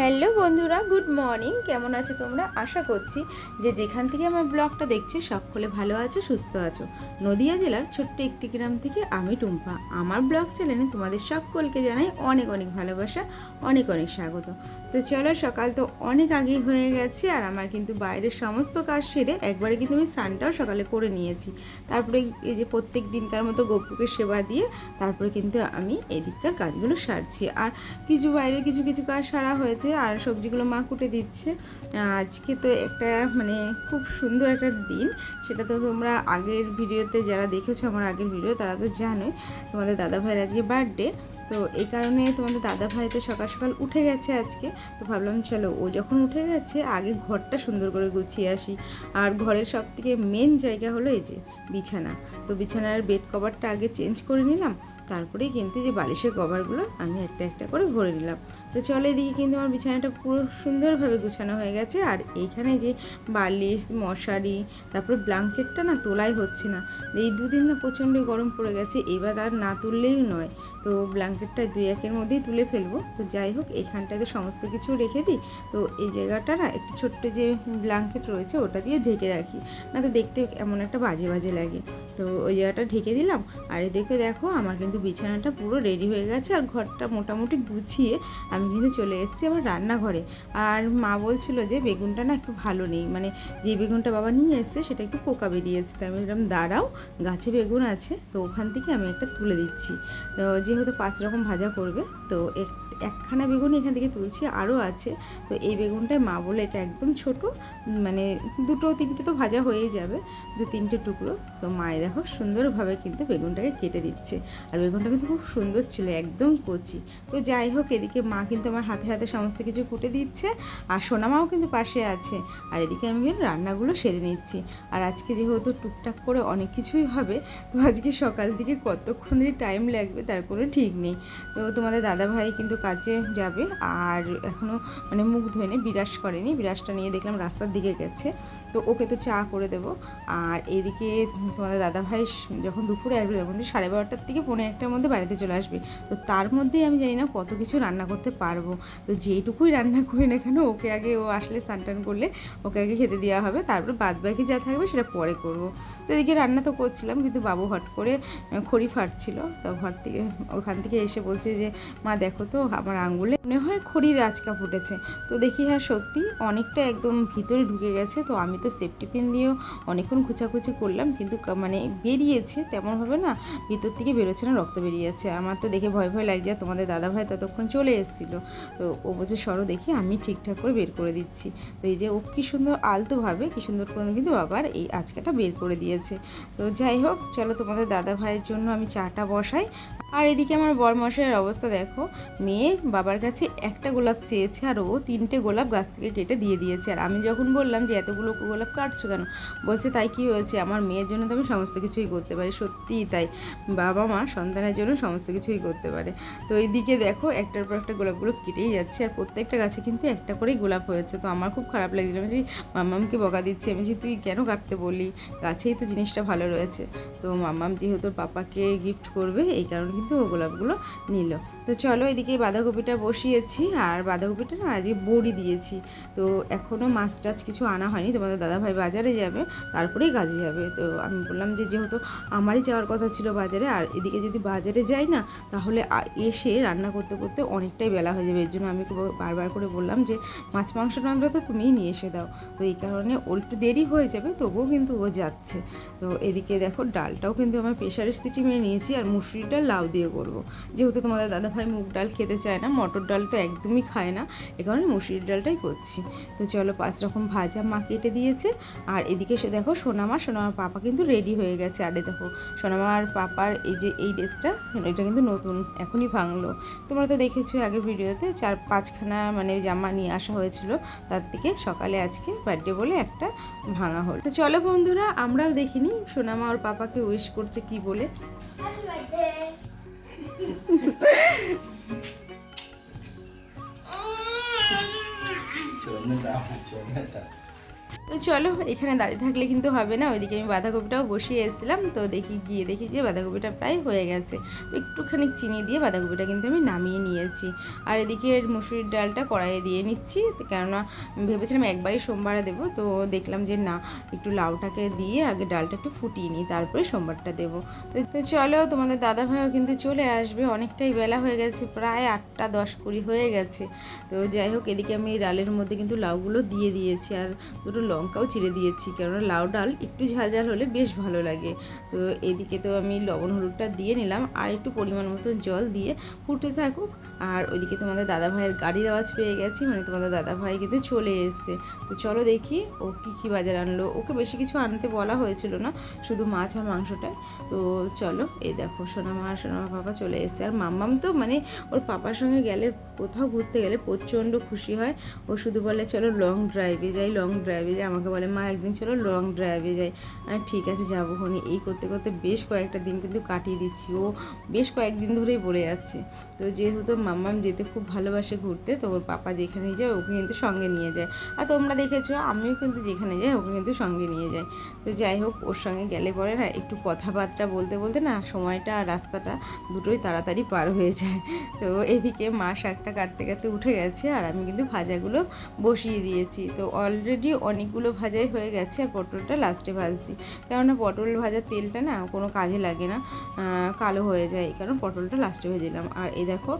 Hello বন্ধুরা, good morning. কেমন আছো তোমরা? আশা করছি যে যেখান থেকে আমার ব্লগটা দেখছ, সকলে ভালো আছো, সুস্থ আছো। নদিয়া জেলার ছোট্ট একটি গ্রাম থেকে আমি টুম্পা। আমার ব্লগ চ্যানেলে তোমাদের সকলকে জানাই অনেক অনেক ভালোবাসা, অনেক অনেক স্বাগত। তো চলো, সকাল তো অনেক আগেই হয়ে গেছে আর আমার কিন্তু বাইরের সমস্ত কাজ সেরে একবারে কিন্তু আমি স্নানটাও সকালে করে নিয়েছি। তারপরে এই যে প্রত্যেক দিনকার মতো গপুকে সেবা দিয়ে তারপরে কিন্তু আমি এদিককার কাজগুলো সারছি। আর কিছু বাইরের কিছু কিছু কাজ সারা হয়েছে আর সবজিগুলো মা কুটে দিচ্ছে। আজকে তো একটা মানে খুব সুন্দর একটা দিন। সেটা তো তোমরা আগের ভিডিওতে যারা দেখেছ, আমার আগের ভিডিও, তারা তো জানোই তোমাদের দাদা ভাইয়ের আজকে বার্থডে তো এই কারণে তোমাদের দাদা ভাই তো সকাল সকাল উঠে গেছে আজকে। তো ভাবলাম, চলো, ও যখন উঠে গেছে, আগে ঘরটা সুন্দর করে গুছিয়ে আসি। আর ঘরের সব থেকে মেন জায়গা হলো এই যে বিছানা। তো বিছানার বেড কভারটা আগে চেঞ্জ করে নিলাম। তারপরেই কিন্তু যে বালিশের কভারগুলো আমি একটা একটা করে ভরে নিলাম। তো চলো এদিকে কিন্তু আমার বিছানাটা পুরো সুন্দরভাবে গুছানো হয়ে গেছে। আর এইখানে যে বালিশ, মশারি, তারপরে ব্ল্যাঙ্কেটটা না তোলাই হচ্ছে না। এই দুদিন না প্রচণ্ড গরম পড়ে গেছে, এবার আর না তুললেই নয়। তো ব্ল্যাঙ্কেটটা দুই একের মধ্যেই তুলে ফেলব। তো যাই হোক, এখানটাতে সমস্ত কিছু রেখে দিই। তো এই জায়গাটা না একটু ছোট্ট যে ব্ল্যাঙ্কেট রয়েছে, ওটা দিয়ে ঢেকে রাখি। না তো দেখতে এমন একটা বাজে বাজে লাগে। তো ওই জায়গাটা ঢেকে দিলাম। আর এদিকে দেখো, আমার কিন্তু বিছানাটা পুরো রেডি হয়ে গেছে। আর ঘরটা মোটামুটি গুছিয়ে কিন্তু চলে এসেছি আমার রান্নাঘরে। আর মা বলছিল যে, বেগুনটা না একটু ভালো নেই। মানে যে বেগুনটা বাবা নিয়ে এসছে, সেটা একটু পোকা বেরিয়েছে। তো আমি বললাম, দাঁড়াও, গাছে বেগুন আছে, তো ওখান থেকে আমি একটা তুলে দিচ্ছি। তো যেহেতু পাঁচ রকম ভাজা করবে, তো এক একখানা বেগুন এখান থেকে তুলছি, আরও আছে। তো এই বেগুনটায় মা বলে এটা একদম ছোট মানে দুটো তিনটে তো ভাজা হয়েই যাবে, দু তিনটে টুকরো। তো মায়ে দেখো সুন্দরভাবে কিন্তু বেগুনটাকে কেটে দিচ্ছে। আর বেগুনটা কিন্তু খুব সুন্দর ছিল, একদম কচি। তো যাই হোক, এদিকে মা কিন্তু আমার হাতে হাতে সমস্ত কিছু কুটে দিচ্ছে, আর সোনামাও কিন্তু পাশে আছে। আর এদিকে আমি কিন্তু রান্নাগুলো সেরে নিচ্ছি। আর আজকে যেহেতু টুকটাক করে অনেক কিছুই হবে, তো আজকে সকাল থেকে কতক্ষণ টাইম লাগবে তার কোনো ঠিক নেই। তো তোমাদের দাদা ভাই কিন্তু কাজে যাবে। আর এখনও মানে মুখ ধোয়নি বিরাস করেনি। বিরাসটা নিয়ে দেখলাম রাস্তার দিকে গেছে। তো ওকে তো চা করে দেব। আর এদিকে তোমাদের দাদা ভাই যখন দুপুরে আসবে তখন সাড়ে বারোটার থেকে পৌনে একটার মধ্যে বাড়িতে চলে আসবে। তো তার মধ্যেই আমি জানি না কত কিছু রান্না করতে পারব। তো যেটুকুই রান্না করি না কেন ওকে আগে ও আসলে স্নান করলে ওকে আগে খেতে দেওয়া হবে। তারপর বাদ বাকি যা থাকবে সেটা পরে করব। তো এদিকে রান্না তো করছিলাম, কিন্তু বাবু হট করে খড়ি ফাটছিল। তো ঘর থেকে ওখান থেকে এসে বলছে যে, মা দেখো তো আমার আঙ্গুলে মনে হয় খড়ির আচকা ফুটেছে। তো দেখি হ্যাঁ সত্যি অনেকটা একদম ভিতরে ঢুকে গেছে। তো আমি তো সেফটি পিন দিয়েও অনেকক্ষণ খুচাখুচি করলাম, কিন্তু মানে বেরিয়েছে তেমনভাবে না, ভিতর থেকে বেরোচ্ছে না, রক্ত বেরিয়ে যাচ্ছে। আমার তো দেখে ভয় ভয় লাগছে তোমাদের দাদা ভাই ততক্ষণ চলে এসেছিল। তো ও বলছে, সরো দেখি, আমি ঠিকঠাক করে বের করে দিচ্ছি। তো এই যে ও কী সুন্দর আলতোভাবে, কী সুন্দর করে কিন্তু বাবার এই আজকাটা বের করে দিয়েছে। তো যাই হোক, চলো তোমাদের দাদা ভাইয়ের জন্য আমি চাটা বসাই। আর এদিকে আমার বরমশাইয়ের অবস্থা দেখো, মেয়ে বাবার কাছে একটা গোলাপ চেয়েছে আর ও তিনটে গোলাপ গাছ থেকে কেটে দিয়ে দিয়েছে। আর আমি যখন বললাম যে, এতগুলো গোলাপ কাটছো কেন? বলছে, তাই কি হয়েছে? আমার মেয়ের জন্য তো আমি সমস্ত কিছুই করতে পারি। সত্যিই তাই। বাবা মা সন্তানের জন্য সমস্ত কিছুই করতে পারে। তো এইদিকে দেখো, একটার পর একটা গোলাপগুলো কেটেই যাচ্ছে আর প্রত্যেকটা গাছে কিন্তু একটা করেই গোলাপ হয়েছে। তো আমার খুব খারাপ লাগছিল। আমি যে মাম্মামকে বকা দিচ্ছি। আমি যে তুই কেন কাটতে বলি গাছেই তো জিনিসটা ভালো রয়েছে। তো মাম্মাম যেহেতু পাপাকে গিফট করবে, এই কারণে কিন্তু ও গোলাপগুলো নিল। তো চলো এদিকে বাঁধাকপিটা বসিয়েছি, আর বাঁধাকপিটা না আজকে বড়ি দিয়েছি। তো এখনও মাছ টাছ কিছু আনা হয়নি, তোমাদের দাদাভাই বাজারে যাবে, তারপরেই কাজে যাবে। তো আমি বললাম যে যেহেতু আমারই যাওয়ার কথা ছিল বাজারে, আর এদিকে যদি বাজারে যাই না, তাহলে এসে রান্না করতে করতে অনেকটাই বেলা হয়ে যাবে। এর জন্য আমি বারবার করে বললাম যে, মাছ, মাংস টাংরা তো তুমিই নিয়ে এসে দাও। তো এই কারণে ওর একটু দেরি হয়ে যাবে, তবুও কিন্তু ও যাচ্ছে। তো এদিকে দেখো ডালটাও কিন্তু আমার প্রেশারের সিটি মেরে নিয়েছি, আর মুসুরির ডাল লাউ দিয়ে করব। যেহেতু তোমাদের দাদা ভাই মুগ ডাল খেতে চায় না, মটর ডাল তো একদমই খায় না, এ কারণে মুসুরির ডালটাই করছি। তো চলো পাঁচ রকম ভাজা মা কেটে দিয়েছে, আর এদিকে সে দেখো সোনামা, সোনামার পাপা কিন্তু রেডি হয়ে গেছে। আর দেখো, সোনামার পাপার এই যে এই ড্রেসটা, এটা কিন্তু নতুন, এখনই ভাঙলো। তোমরা তো দেখেছ আগের ভিডিওতে, চার পাঁচখানা মানে জামা নিয়ে আসা হয়েছিল, তার থেকে সকালে আজকে বার্থডে বলে একটা ভাঙা হল। তো চলো বন্ধুরা, আমরাও দেখিনি, সোনামা ওর পাপাকে উইশ করছে কি বলে। chuồn lên tao chuồn lên tao তো চলো, এখানে দাঁড়িয়ে থাকলে কিন্তু হবে না। ওইদিকে আমি বাঁধাকপিটাও বসিয়ে এসেছিলাম, তো দেখি গিয়ে দেখি যে বাঁধাকপিটা প্রায় হয়ে গেছে। একটুখানি চিনি দিয়ে বাঁধাকপিটা কিন্তু আমি নামিয়ে নিয়েছি। আর এদিকে মুসুরির ডালটা কড়াইয়ে দিয়ে নিচ্ছি, কেননা ভেবেছিলাম একবারই সোমবারে দেবো, তো দেখলাম যে না, একটু লাউটাকে দিয়ে আগে ডালটা একটু ফুটিয়ে নিই, তারপরে সোমবারটা দেবো। তো তো চলো, তোমাদের দাদা ভাইও কিন্তু চলে আসবে, অনেকটাই বেলা হয়ে গেছে, প্রায় আটটা দশ কুড়ি হয়ে গেছে। তো যাই হোক, এদিকে আমি ডালের মধ্যে কিন্তু লাউগুলো দিয়ে দিয়েছি, আর দুটো লঙ্কাও চিড়ে দিয়েছি, কেননা লাউ ডাল একটু ঝাল ঝাল হলে বেশ ভালো লাগে। তো এদিকে তো আমি লবণ হলুদটা দিয়ে নিলাম, আর একটু পরিমাণ মতো জল দিয়ে ফুটে থাকুক। আর ওইদিকে তোমাদের দাদা ভাইয়ের গাড়ির আওয়াজ পেয়ে গেছি মানে তোমাদের দাদা ভাই কিন্তু চলে এসছে। তো চলো দেখি ও কী কী বাজার আনলো। ওকে বেশি কিছু আনতে বলা হয়েছিল না, শুধু মাছ আর মাংসটাই তো চলো, এই দেখো সোনামা আর সোনামা পাপা চলে এসছে। আর মাম্মাম তো মানে ওর পাপার সঙ্গে গেলে কোথাও ঘুরতে গেলে প্রচণ্ড খুশি হয়। ও শুধু বলে, চলো লং ড্রাইভে যাই লং ড্রাইভে যাই। আমাকে বলে, মা, একদিন চলো লং ড্রাইভে যাই। ঠিক আছে, যাব খনি। এই করতে করতে বেশ কয়েকটা দিন কিন্তু কাটিয়ে দিচ্ছি। ও বেশ কয়েকদিন ধরেই বলে যাচ্ছে। তো যেহেতু মাম্মাম যেতে খুব ভালোবাসে ঘুরতে, তো ওর পাপা যেখানে যায়, ওকে কিন্তু সঙ্গে নিয়ে যায়। আর তোমরা দেখেছ, আমিও কিন্তু যেখানে যাই, ওকে কিন্তু সঙ্গে নিয়ে যাই। তো যাই হোক, ওর সঙ্গে গেলে পরে না, একটু কথাবার্তা বলতে বলতে না, সময়টা আর রাস্তাটা দুটোই তাড়াতাড়ি পার হয়ে যায়। তো এদিকে মা শাকটা কাটতে কাটতে উঠে গেছে আর আমি কিন্তু ভাজাগুলো বসিয়ে দিয়েছি। তো অলরেডি অনেকগুলো ভাজাই হয়ে গেছে আর পটলটা লাস্টে ভাজছি। কেননা পটল ভাজার তেলটা না কোনো কাজে লাগে না কালো হয়ে যায়, কারণ পটলটা লাস্টে ভেজেলাম আর এই দেখো,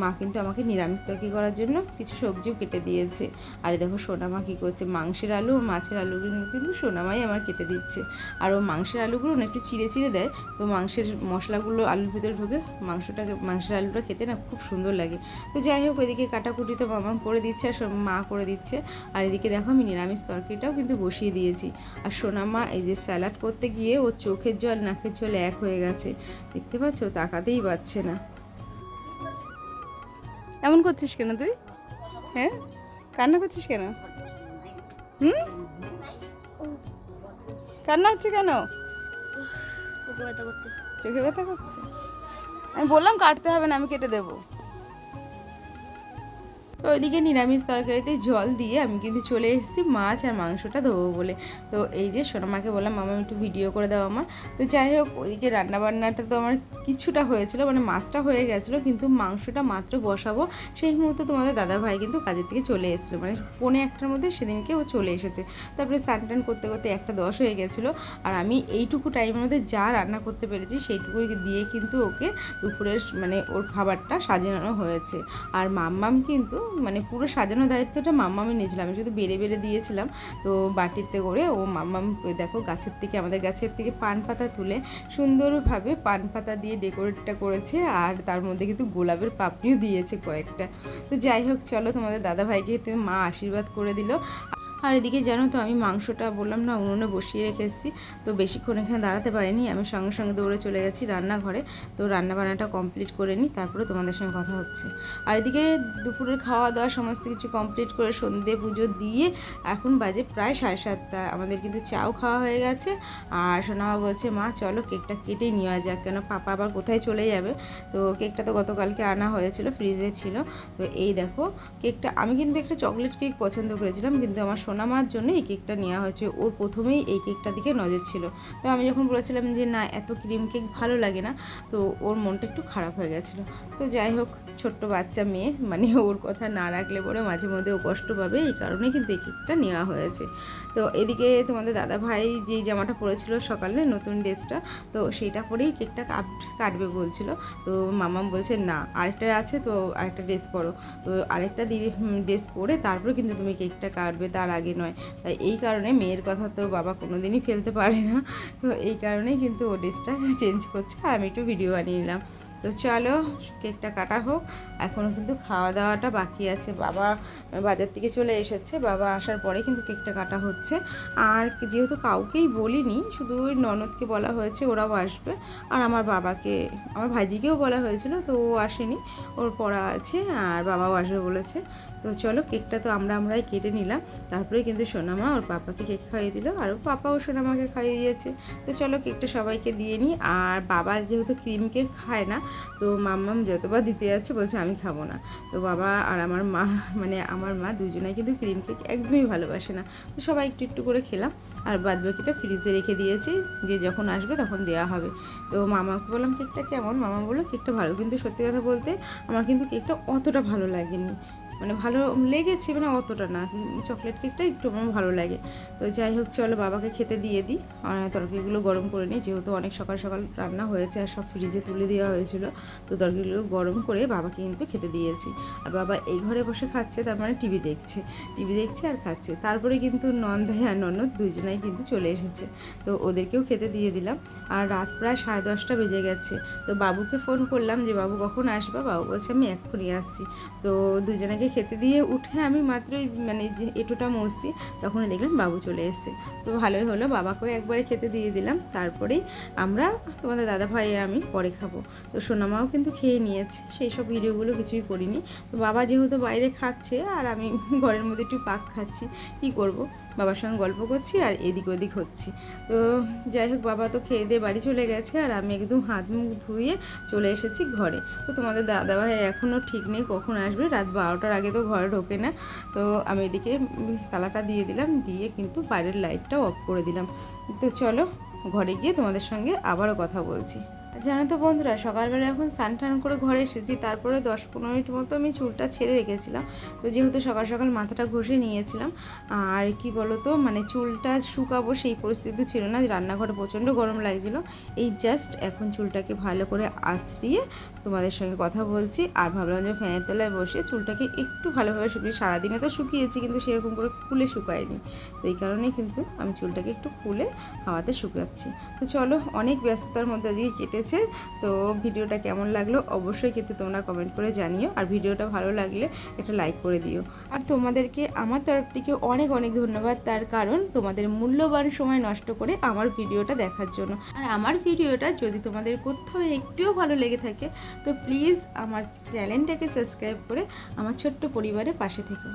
মা কিন্তু আমাকে নিরামিষ তরকারি করার জন্য কিছু সবজিও কেটে দিয়েছে। আর এই দেখো, সোনামা কী করছে? মাংসের আলু ও মাছের আলুগুলো কিন্তু সোনামাই আমার কেটে দিচ্ছে। আর ও মাংসের আলুগুলো না একটু চিড়ে চিড়ে দেয়, তো মাংসের মশলাগুলো আলুর ভিতরে ঢুকে, মাংসটাকে, মাংসের আলুটা খেতে না খুব সুন্দর লাগে। তো যাই হোক এদিকে কাটাকুটি তো মামা করে দিচ্ছে আর মা করে দিচ্ছে। আর এদিকে দেখো আমি নিরামিষ তরকারিটাও কিন্তু বসিয়ে দিয়েছি। আর সোনামা এই যে স্যালাড করতে গিয়ে ওর চোখের জল নাকের জল এক হয়ে গেছে। দেখতে পাচ্ছ? তাকাতেই পাচ্ছে না। এমন করছিস কেন তুই? হ্যাঁ? কান্না করছিস কেন? হুম? কান্না হচ্ছে কেন? চোখে ব্যথা করছে? আমি বললাম কাটতে হবে না আমি কেটে দেবো। তো ওইদিকে নিরামিষ তরকারিতে জল দিয়ে আমি কিন্তু চলে এসেছি মাছ আর মাংসটা ধোবো বলে। তো এই যে সোনামাকে বললাম, মামা, একটু ভিডিও করে দাও আমার। তো যাই হোক, ওইদিকে রান্নাবান্নাটা তো আমার কিছুটা হয়েছিল মানে মাছটা হয়ে গেছিল, কিন্তু মাংসটা মাত্র বসাবো। সেই মুহূর্তে তোমাদের দাদা ভাই কিন্তু কাজের থেকে চলে এসেছিল মানে পৌনে একটার মধ্যে সেদিনকে ও চলে এসেছে। তারপরে স্নান টান করতে করতে একটা দশ হয়ে গেছিল, আর আমি এইটুকু টাইমের মধ্যে যা রান্না করতে পেরেছি সেইটুকুই দিয়ে কিন্তু ওকে দুপুরের মানে ওর খাবারটা সাজানো হয়েছে। আর মাম্মাম কিন্তু মানে পুরো সাজানো দায়িত্বটা মাম্মা আমি নিয়েছিলাম আমি শুধু বেড়ে বেড়ে দিয়েছিলাম। তো বাটিতে করে ও মাম্মাম দেখো গাছের থেকে, আমাদের গাছের থেকে পান পাতা তুলে সুন্দরভাবে পান পাতা দিয়ে ডেকোরেটটা করেছে আর তার মধ্যে কিন্তু গোলাপের পাপড়িও দিয়েছে কয়েকটা। তো যাই হোক, চলো তোমাদের দাদা ভাইকে তুমি মা আশীর্বাদ করে দিল। আর এদিকে জানো তো, আমি মাংসটা বললাম না, উনুনে বসিয়ে রেখে এসেছি। তো বেশিক্ষণ এখানে দাঁড়াতে পারিনি, আমি সঙ্গে সঙ্গে দৌড়ে চলে গেছি রান্নাঘরে। তো রান্না বান্নাটা কমপ্লিট করে নিই, তারপরে তোমাদের সঙ্গে কথা হচ্ছে। আর এদিকে দুপুরের খাওয়া দাওয়া সমস্ত কিছু কমপ্লিট করে সন্ধে পুজো দিয়ে এখন বাজে প্রায় সাড়ে সাতটা। আমাদের কিন্তু চাও খাওয়া হয়ে গেছে। আর সোনামা বলছে, মা, চলো কেকটা কেটেই নেওয়া যাক, কেন পাপা আবার কোথায় চলে যাবে? তো কেকটা তো গতকালকে আনা হয়েছিল ফ্রিজে ছিল। তো এই দেখো, কেকটা, আমি কিন্তু একটা চকলেট কেক পছন্দ করেছিলাম, কিন্তু আমার সোনামার জন্য এই কেকটা নেওয়া হয়েছে। ওর প্রথমেই এই কেকটা দিকে নজর ছিল। তো আমি যখন বলেছিলাম যে, না, এত ক্রিম কেক ভালো লাগে না, তো ওর মনটা একটু খারাপ হয়ে গেছিল। তো যাই হোক, ছোট্ট বাচ্চা মেয়ে মানে ওর কথা না রাখলে পরে মাঝে মধ্যে ও কষ্ট পাবে, এই কারণে কিন্তু এই কেকটা নেওয়া হয়েছে। তো এদিকে তোমাদের দাদা ভাই যে জামাটা পরেছিল সকালে, নতুন ড্রেসটা, তো সেইটা পরেই কেকটা কাট- কাটবে বলছিল। তো মামাম বলছে, না, আরেকটা আছে, তো আরেকটা ড্রেস পরো। তো আরেকটা ড্রেস পরে তারপরে কিন্তু তুমি কেকটা কাটবে। তার আগে নয়। তাই এই কারণে মেয়ের কথা তো বাবা কোনো দিনই ফেলতে পারে না। তো এই কারণেই কিন্তু ও ড্রেসটা চেঞ্জ করছে আর আমি একটু ভিডিও বানিয়ে নিলাম। তো চলো, কেকটা কাটা হোক। এখনও কিন্তু খাওয়া দাওয়াটা বাকি আছে। বাবা বাজার থেকে চলে এসেছে। বাবা আসার পরে কিন্তু কেকটা কাটা হচ্ছে। আর যেহেতু কাউকেই বলিনি, শুধু ওই ননদকে বলা হয়েছে, ওরাও আসবে। আর আমার বাবাকে, আমার ভাইজিকেও বলা হয়েছিল, তো ও আসেনি। ওর পড়া আছে আর বাবাও আসবে বলেছে। তো চলো কেকটা তো আমরা আমরাই কেটে নিলাম। তারপরে কিন্তু সোনামা ওর পাপাকে কেক খাইয়ে দিল। আর ওর পাপাও সোনামাকে খাইয়ে দিয়েছে। তো চলো কেকটা সবাইকে দিয়ে নিই। আর বাবা যেহেতু ক্রিম কেক খায় না, তো মাম্মাম যতবার দিতে যাচ্ছে বলছে, আমি খাব না। তো বাবা আর আমার মা মানে আমার মা দুজনেই কিন্তু ক্রিম কেক একদমই ভালোবাসে না। তো সবাই একটু একটু করে খেলাম। আর বাদ বাকিটা ফ্রিজে রেখে দিয়েছি। যে যখন আসবে তখন দেওয়া হবে। তো মামাকে বললাম, কেকটা কেমন? মামা বলল, কেকটা ভালো। কিন্তু সত্যি কথা বলতে আমার কিন্তু কেকটা অতটা ভালো লাগেনি। মানে ভালো লেগেছে মানে অতটা না চকলেট কেকটা একটু আমার ভালো লাগে। তো যাই হোক, চলো বাবাকে খেতে দিয়ে দিই। তরকারিগুলো গরম করে নিই, যেহেতু অনেক সকাল সকাল রান্না হয়েছে আর সব ফ্রিজে তুলে দেওয়া হয়েছিল, তো তরকারিগুলো গরম করে বাবাকে কিন্তু খেতে দিয়েছি। আর বাবা এই ঘরে বসে খাচ্ছে, তার মানে টিভি দেখছে। টিভি দেখছে আর খাচ্ছে। তারপরে কিন্তু নন্দাই আর ননদ দুজনাই কিন্তু চলে এসেছে। তো ওদেরকেও খেতে দিয়ে দিলাম। আর রাত প্রায় সাড়ে দশটা বেজে গেছে। তো বাবুকে ফোন করলাম যে, বাবু কখন আসবে? বাবু বলছে, আমি এক্ষুনি আসছি। তো দুজনাকে খেতে দিয়ে উঠে আমি মাত্রই মানে যে এটুটা মসছি তখন দেখলাম বাবু চলে এসছে। তো ভালোই হলো, বাবাকেও একবারে খেতে দিয়ে দিলাম। তারপরেই আমরা, তোমাদের দাদা ভাই আমি পরে খাব। তো সোনামাও কিন্তু খেয়ে নিয়েছে, সেই সব ভিডিওগুলো কিছুই করিনি। তো বাবা যেহেতু বাইরে খাচ্ছে, আর আমি ঘরের মধ্যে একটু পাক খাচ্ছি, কী করব? বাবার সঙ্গে গল্প করছি আর এদিক ওদিক হচ্ছি। তো যাই হোক, বাবা তো খেয়ে দিয়ে বাড়ি চলে গেছে আর আমি একদম হাত মুখ ধুয়ে চলে এসেছি ঘরে। তো তোমাদের দাদাভাই এখনও ঠিক নেই কখন আসবে? রাত বারোটার আগে তো ঘরে ঢোকে না। তো আমি এদিকে তালাটা দিয়ে দিলাম, দিয়ে কিন্তু বাইরের লাইটটাও অফ করে দিলাম। তো চলো, ঘরে গিয়ে তোমাদের সঙ্গে আবারও কথা বলছি। জানো তো বন্ধুরা, সকালবেলা এখন স্নান টান করে ঘরে এসেছি তারপরে দশ পনেরো মিনিট মতো আমি চুলটা ছেড়ে রেখেছিলাম। তো যেহেতু সকাল সকাল মাথাটা ঘষে নিয়েছিলাম, আর কি বলো তো মানে চুলটা শুকাবো সেই পরিস্থিতি ছিল না, রান্নাঘরে প্রচণ্ড গরম লাগছিল। এই জাস্ট এখন চুলটাকে ভালো করে আঁচড়িয়ে তোমাদের সঙ্গে কথা বলছি আর ভাবলাম যে ফ্যানের তলায় বসে চুলটাকে একটু ভালোভাবে শুকিয়ে, সারাদিনে তো শুকিয়েছি কিন্তু সেরকম করে খুলে শুকায়নি। তো এই কারণেই কিন্তু আমি চুলটাকে একটু খুলে হাওয়াতে শুকাচ্ছি। তো চলো, অনেক ব্যস্ততার মধ্যে আজকে কেটেছে। তো ভিডিওটা কেমন লাগল অবশ্যই কিন্তু তোমরা কমেন্ট করে জানিও। আর ভিডিওটা ভালো লাগলে একটা লাইক করে দিও। আর তোমাদেরকে আমার তরফ থেকে অনেক অনেক ধন্যবাদ। তার কারণ তোমাদের মূল্যবান সময় নষ্ট করে আমার ভিডিওটা দেখার জন্য। আর আমার ভিডিওটা যদি তোমাদের কোথাও একটুও ভালো লেগে থাকে তো প্লিজ আমার চ্যানেলটাকে সাবস্ক্রাইব করে আমার ছোট্ট পরিবারের পাশে থেকো।